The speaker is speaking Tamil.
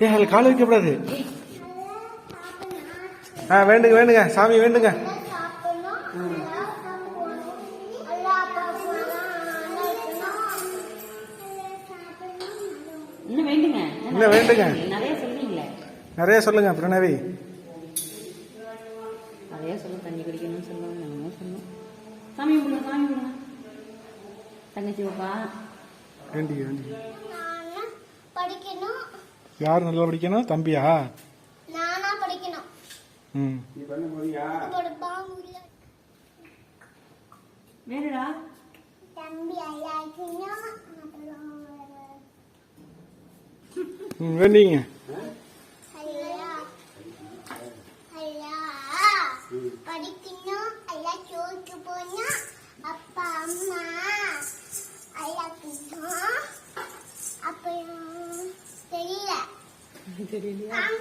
ஏ அதில் கால் வைக்கக்கூடாது ஆ வேண்டுங்க வேண்டுங்க. சாமி வேண்டுங்க. இன்னும் வேண்டுங்க. நிறைய சொல்லுங்க பிரணவி நிறைய சொல்ல தண்ணி குடிக்கணும்னு சொல்லுவாங்க என்னமோ சொல்லும் சாமி கும்பிடுங்க சாமி கும்பிடுங்க. தங்கச்சி பாப்பா. வேண்டிங்க வேண்டிங்க. படிக்கணும். யார் நல்லா படிக்கணும்? தம்பியா? நானா படிக்கணும். ம். வேணுடா. தம்பி ஐயாக்கணும் அப்புறம் ம் வேண்டிங்க ஐயா. ஐயா. படிக்கணும். ஐயா சோக்கு போனா. తెలియదు